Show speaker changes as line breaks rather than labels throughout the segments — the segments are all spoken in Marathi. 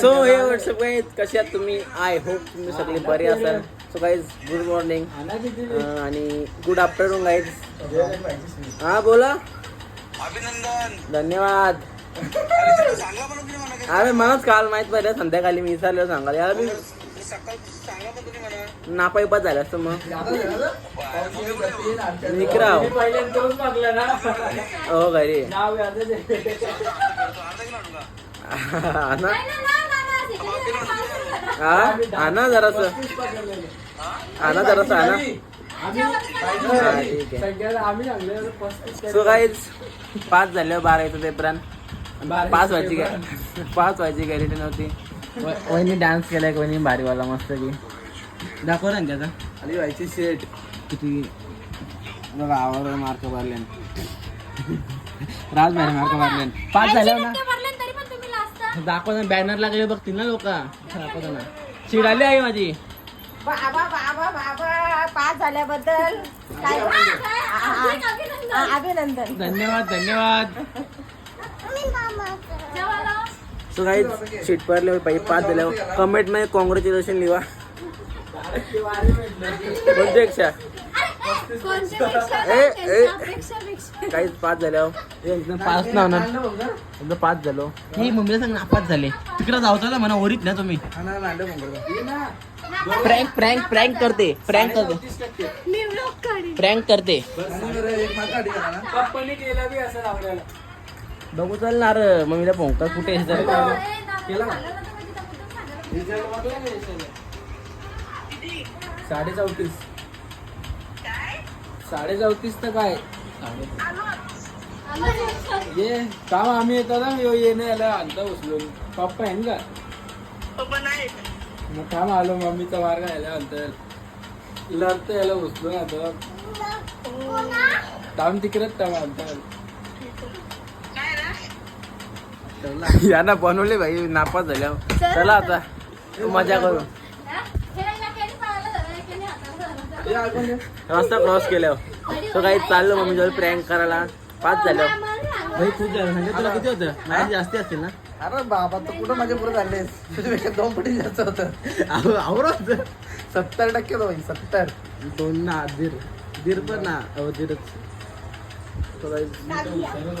सो हे व्हॉट्सअप कसे आहात तुम्ही? आय होप तुम्ही सगळे बरे असाल. सो गाईज गुड मॉर्निंग आणि गुड आफ्टरनून गाईज हा बोला.
अभिनंदन.
धन्यवाद. अरे मलाच काल माहीत पडलं संध्याकाळी मी विसरलो सांगायला. यार मी नापाईपात झालं असतं मग. विक्राव हो घरी.
आणू का
आणा हा जरास आणा जरास आणा हा, सो गाईज पाच झाले बारा येतो पेपरान पाच व्हायची काय पाच व्हायची गॅरंटी नव्हती वहिनी डान्स केलाय वहिनी भारीवाला मस्त की दाखव ना त्याचा
आणि व्हायची शेट
किती बघा आवर मार्क मारले राज भारी मार्क मारले पाच झाल्यावर ना
तुम्ही लाजता
दाखव ना बॅनर लागले बघतील ना लोक. दाखवतो ना सीट आली आहे माझी.
बाबा बाबा बाबा पास झाल्याबद्दल काय आ- अभिनंदन.
धन्यवाद धन्यवाद. सो काही सीट पडले पाहिजे पाच झाल्यावर कमेंटमध्ये कॉंग्रॅच्युलेशन लिहा पेक्षा
कोणत्या
काहीच पाच झाल्यावर एकदम पाच ना होणार. एकदम पाच झालो. ही मम्मीला सांग नापास झाले. तिकडे जाऊ ना म्हणा ओरीत ना तुम्ही. प्रँक प्रँक प्रँक करते. प्रँक करते. प्रँक करते. बघू चल ना रे मम्मीला पोंका कुठे आहे तर
साडे चौतीस. साडे चौतीस तर काय? ये काम आम्ही येतो ना. यो ये नाही आला. अंता उचलून. पप्पा आहे का? मग काम आलो. मम्मीचा मार्ग आला अंतर लढतं याला उचलून आता. काम तिकडेच काम अंतर
यांना बनवले भाई नापास झाल्यावर. चला आता. मजा करू. रस्ता क्रॉस केल्यावर. तो काही चाललो मम्मी जवळ प्रँक करायला. पाच झाल्यावर भाई खूप झालं म्हणजे तुला किती होतं? माझ्या जास्ती असतील ना?
अरे बाबा तर कुठं माझ्या पुढे झालेस तुझ्यापेक्षा दोन पटी जास्त होतं.
आवडत
सत्तर टक्के होईल सत्तर.
दोन ना दीर दीर पण ना. अहो दीरच तो काही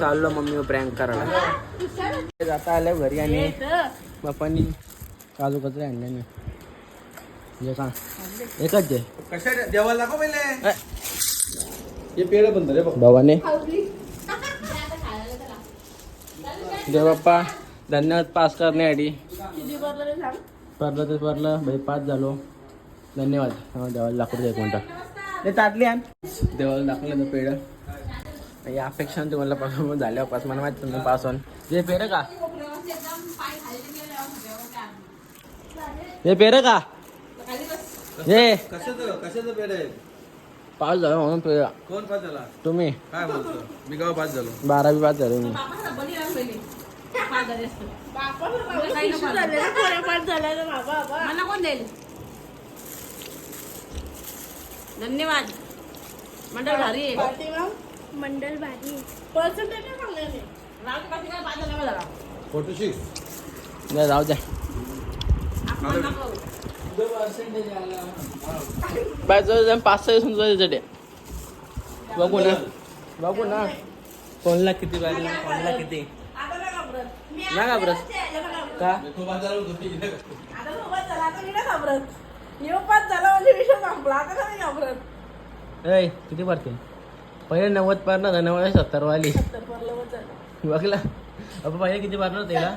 चाललो मम्मी प्रँक करायला. आता आल्या घरी आणि बापानी काजू कचरे आणले नाही. हे एकच आहे
कशा देवाला दाखव पहिले.
ए,
हे पेड बंद रे
भावाने। बाप्पा धन्यवाद पास करण्यासाठी पडलं तर पडलं भाई पास झालो. धन्यवाद. हा, देवाला दाखवतो एक मिनटं. ते ताटली आण. देवाला दाखवलं तर पेढं. या अपेक्षा तुम्हाला पासून झाल्यावर पास. मला माहिती तुम्ही पास होऊन. जे पेढं का? हे पेढं का? हे
कशाचं कशाचं पेड आहे?
पास झालो म्हणून पेढा
कोण पास झाला?
तुम्ही.
काय बोलतो? मी गाव पास झालो.
बारावी पास झालो मी.
मला कोण देईल? धन्यवाद. मंडळ भारी आहे.
मंडल भारी
फोटो
द्या. जाऊ द्या बाय पाच सहा समजा त्याच्यासाठी बघू ना बघू ना कोणला किती पाहिजे कोणला किती ना घाबरत का ऐ किती पडते पहिले नव्वद पारणार होता नव्वद सत्तर वाली बघला अप्पा पहिले किती पारणार त्याला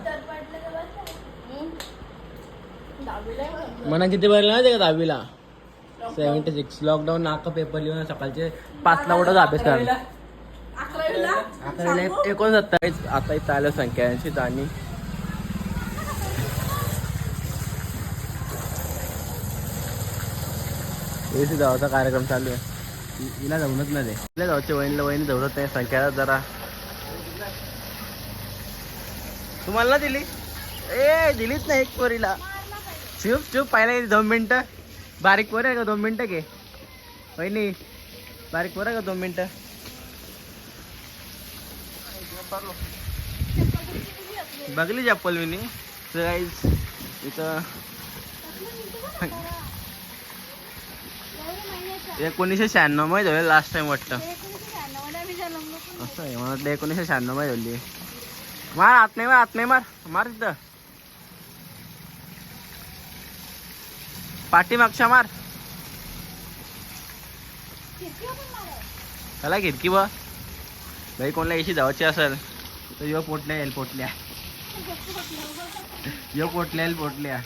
मना किती भरलं ना ते का दहावीला? सेव्हन्टी सिक्स लॉकडाऊन नाका पेपर लिहून सकाळचे पाचला उठत अभ्यास करा एकोणसत्तावीस. आता इथं आलं संख्या ऐंशी आणि एसी धावाचा कार्यक्रम चालू आहे. हि- हिला जमत नाही ते हिला जाऊचे वहिनीला वहिनी जवळत नाही. संख्याला जरा तुम्हाला नाही दिली? ए दिलीच नाही एक पोरीला. चुप चुप पाहिला दोन मिनटं? बारीक पोर आहे का दोन मिनटं घे? वहिनी बारीक पोर आहे का दोन मिनटं? बघली चप्पल मी तर इथं एकोणीसशे शहाण्णवमध्ये झाले लास्ट टाइम वाटतं. असं आहे मला एकोणीसशे शहाण्णवमध्ये झाली मार आत नाही मार आत नाही मार. मार तिथं. पाठीमागच्या मार. त्याला खिडकी बा भाई कोणाला एशी जावायची असेल तर यो पोटल्या येईल पोटल्या. यो पोटल्या येईल पोटल्या.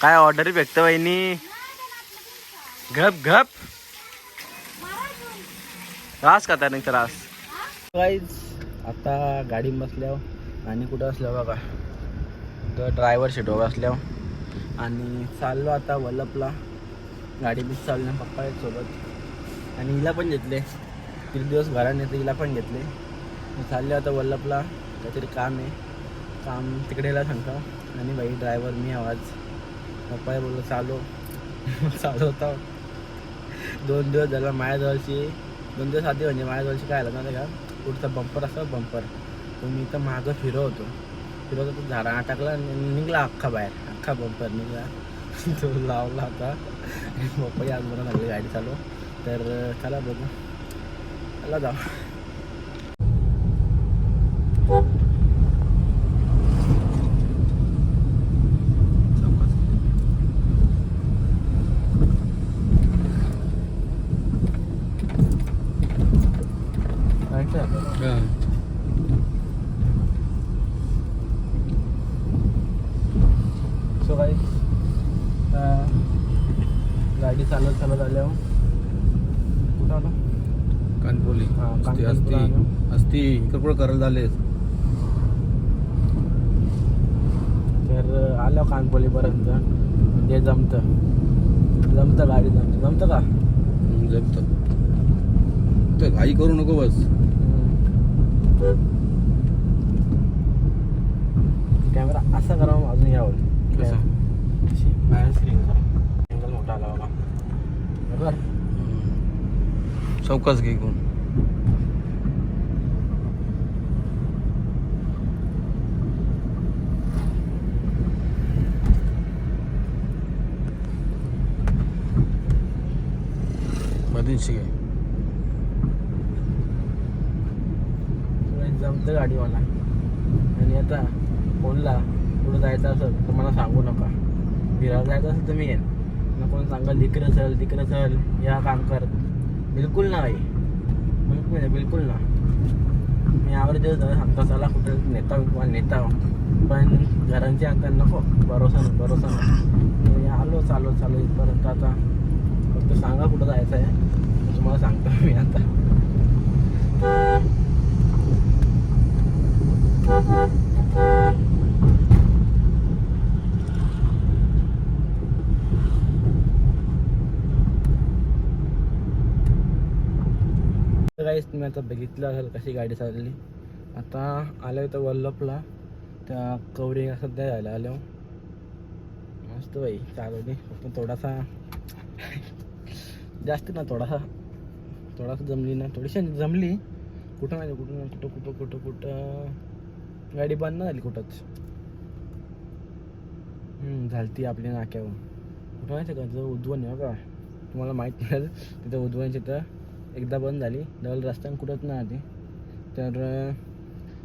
काय ऑर्डर भेटतं वहिनी घप घप. त्रास का त्याने त्रास. आता गाडी बसल्यावर आणि कुठं असल्यावर बघा. तर ड्रायव्हर सीटवर असल्यावर. आणि चाललो आता वल्लपला गाडी बीच चाललो पप्पा आहेत सोबत. आणि हिला पण घेतले. किती दिवस घराने तर हिला पण घेतले. चालले आता वल्लभला. काहीतरी काम आहे. काम तिकडेला सांगता सांगतो. आणि बाई ड्रायव्हर मी आवाज. पप्पा बोललो चालू. चालू होता. दोन दिवस झाला माझ्याजवळची दोन दिवस आधी म्हणजे माझ्याजवळची काय आलं ना का? पुढचा बंपर असा बंपर तो मी इथं मागं फिरवतो. फिरवतो तो झाडा टाकला निघला अख्खा बाहेर. अख्खा बंपर निघला. तो लावला होता. आणि पप्पाही आज मला लागली गाडी चालू तर चला बघू. चला जाऊ सो काही गाडी चालत चालत आल्यावर. कुठं आलो?
कानपोली.
हा,
असती
कानपोली
असती
पुढं
असती इकडं पुढं करायला झाले.
तर आलो कानपोलीपर्यंत. म्हणजे जमतं. जमतं गाडी जमतं. जमतं का?
जमत. तर घाई करू नको बस.
कॅमेरा असा करा मग अजून यावं.
कसं?
अशी बाहेर स्क्रीन करा अँगल मोठा आला बघा
चौकाच घे कोण मधीच घे.
जमतं गाडीवाला. आणि आता फोनला कुठं जायचं असेल तर मला सांगू नका. फिरायला जायचं असेल तर मी येईन. ना कोण सांगा लिकर चल तिकडं चल या काम कर. बिलकुल ना भाई बिलकुल नाही बिलकुल ना मी आवडते दिवस सांगता चला कुठं नेता किंवा नेता हो. पण घरांची अंकल नको भरोसा नाही भरोसा नाही. आलो चालो चालो इथपर्यंत आता. फक्त सांगा कुठं जायचं आहे तुम्हाला सांगतो मी आता. काहीच तुम्ही आता बघितलं असेल कशी गाडी चालली. आता आलो इथं वल्लभला. त्या कवरिंग सध्या झाल्या आलो. मस्त बाई चालवली. फक्त थोडासा जास्त ना थोडासा. थोडासा जमली ना. थोडीशी जमली. कुठं नाही कुठं कुठं कुठं कुठं कुठं. गाडी बंद झाली कुठंच. झालती आपली नाक्यावर. कुठं माहिती का जर उद्वन आहे का तुम्हाला माहीत नाही. तिथं उद्वनची तर एकदा बंद झाली. डबल रस्त्यानं कुठंच नाही आली. तर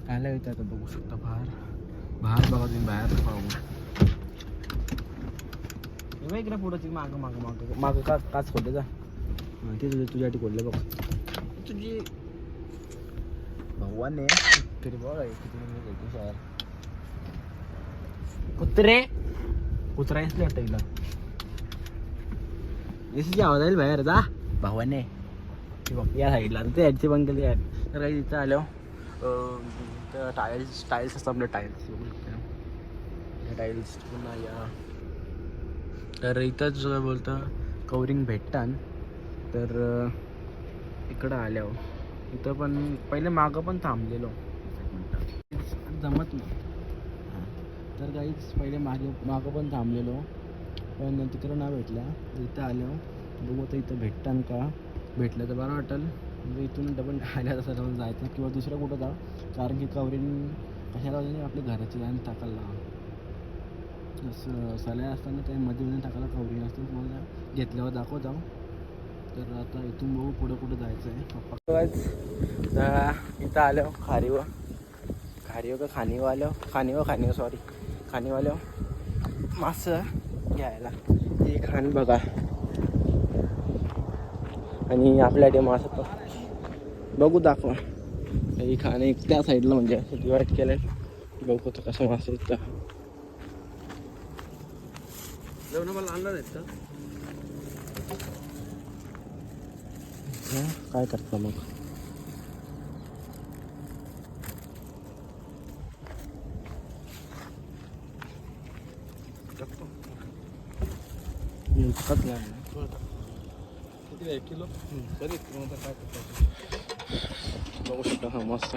आल्या इथं आता बघू शकता बाहेर. बाहेर बघा तुम्ही बाहेर पाहू. इकडे पुढं ती मागं मागं मागं. मागं का काच खोलले जा. हां ते तुझ्या तुझ्यासाठी खोलले बघ. तुझी भगवान आहे. तरी बघा किती सर कुत्रे? कुत्रा येईल वाटतं हिला एसीची आवाज आहे बाहेर जा. भावाने ते बघ या साईडला ते ह्याची पण केली आहे. तर काही तिथं आल्यावर तर टायल्स टाईल्स असतात आपले टाईल्स बघू शकता टाईल्स पुन्हा या. तर इथंच बोलतं कवरिंग भेटतात. तर इकडं आल्यावर. इथं पण पहिले मागं पण थांबलेलो. जमत नाही. हां. तर काहीच पहिले मागे मागं पण थांबलेलो. पण तिकडं ना भेटल्या. इथं आल्यावर बघू तर इथं भेटतान का? भेटलं तर बरं वाटेल. म्हणजे इथून डबल आल्या तसं जाऊन जायचं किंवा दुसरं कुठं जाऊ कारण की कवरीन कशाला नाही आपल्या घराची जाऊन टाकायला. असं सलाय असताना ते मध्ये मध्ये टाकायला कवरिंग असतं. तुम्हाला घेतल्यावर दाखव जाऊ. तर आता इथून बघू पुढं कुठं जायचं आहे पप्पा इथं आलो खारीव. खारीव का खानीव आलो खानीव खाणीव सॉरी खाणीवाल्या मासं घ्यायला. ते खाण बघा. आणि आपल्याकडे मासं पण. बघू दाखवा. ही खाण त्या साईडला म्हणजे डिवाईड केलं बघू तर कसं मासं इथं मला आणणार आहेत का? काय करता मग? नाही.
किती एक किलो. तरी काय
बघू शकता हा मस्त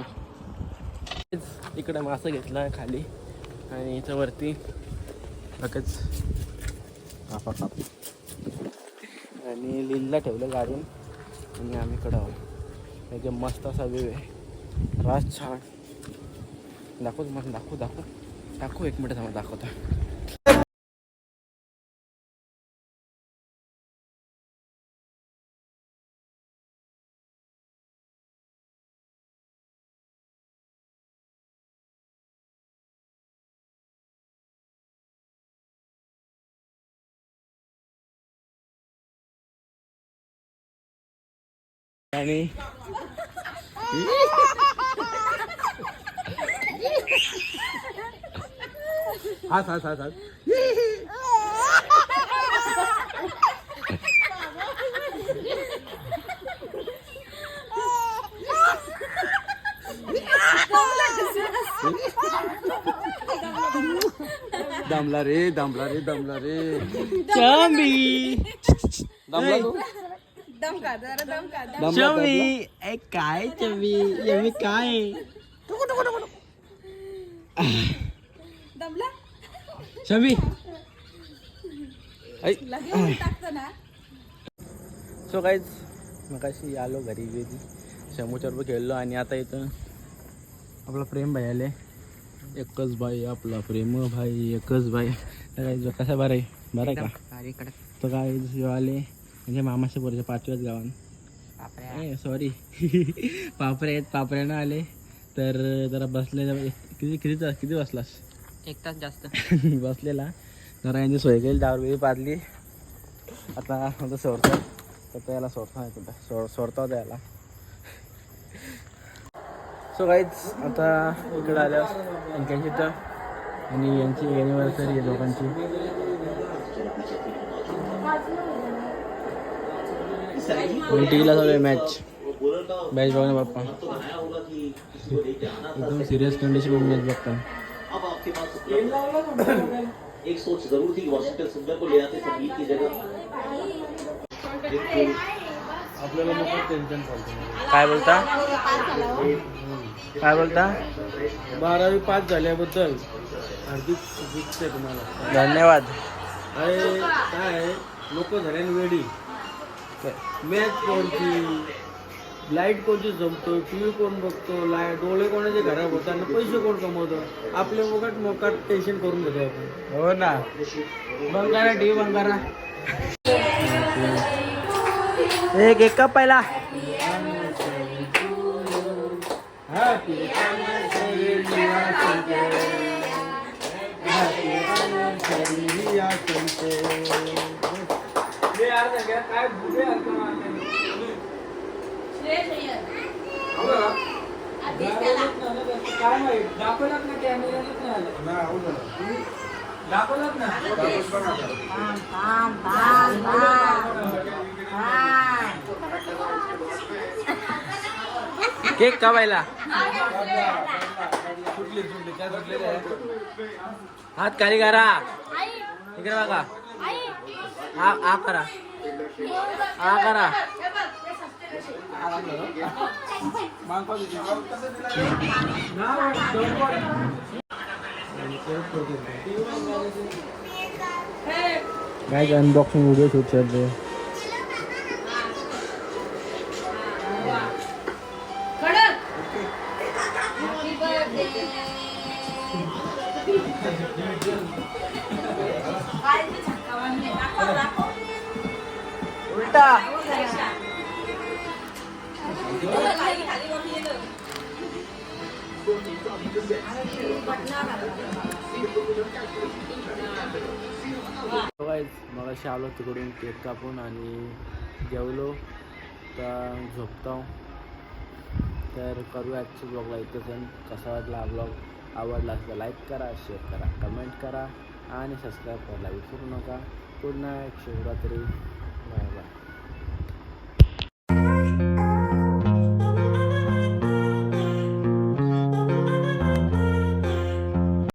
इकडे मासा घेतला खाली. आणि इथं वरती लगेच कापा काप आणि लिलला ठेवलं गाडून. आणि आम्ही इकडं आहोत. एकदम मस्त असा व्ह्यू आहे. राज छान. दाखवू मग दाखवू दाखवू. दाखवू एक मिनिट थांबा दाखवतो. आणि हाच हाच हाच हाच दमला रे दमला रे दमला रे चमी दमला? तू दमला, दमला.
काय चवी यमी काय शमी
सो काहीच मगाशी आलो घरी गेली. शमूच्या बरोबर खेळलो आणि आता इथं आपला प्रेम भाई आले. एकच भाई आपला प्रेम भाई एकच भाई. कसा बरं आहे? बरं आहे का? तर काय आले. म्हणजे मामाच्या पोरच्या पाचव्याच गावान. सॉरी पापरे आहेत पापऱ्यानं आले. तर जरा बसले किती किती तास- किती बसलास?
एक तास जास्त.
बसलेला. जरा यांची सोय केली दारू पाजली. आता आता सोडतो तर त्याला सोडतो आहे कुठं. सोड सोडता होता याला. सो काहीच आता इकडे आल्यावर यांच्याशी तर आणि यांची एनिव्हर्सरी आहे दोघांची. टी व्हीला चालू आहे मॅच मॅच बघा ना बाप्पा. एकदम सिरियस कंडिशन मॅच बघता
एक सोच जरूर थी कि वॉशिंगटन सुंदर को ले आते संगीत की जगह
आपल्याला मग टेन्शन चालतं.
काय बोलता? काय बोलता?
बारावी पास झाल्याबद्दल हार्दिक शुभेच्छा तुम्हाला.
धन्यवाद.
अरे काय लोक झाल्याने वेडी. मॅच कोणती? लाइट कोणती जमतो? टी व्ही कोण बघतो? लाइट डोळे कोणाचे खराब होतात? आणि पैसे कोण कमवतो? आपले मोकाट मोकाट टेन्शन करून घेतो आपण.
हो ना. बंगारा टी बंगारा. एक एक कप पहिला?
काय बुरे अर्थ मारले. हो ना? काय माहीत? दाखवलात ना कॅमेऱ्यानेच नाही. आलं दाखवलात ना
केक का पहिला
सुटली सुटली. काय सुटलेलं आहे?
हात खाली करा. इकडे बघा. आ आ करा. आ करा. काय अनबॉक्सिंग व्हिडिओ शूट करते उलटा
खाली-
मग आलो तिकडून केक कापून आणि जेवलो. तर झोपतो. तर करू आजच्या ब्लॉगला इथंच कसा वाटला हा ब्लॉग आवडला असता लाईक करा शेअर करा कमेंट करा आणि सबस्क्राईब करायला विसरू नका. Good night Shivratri bye bye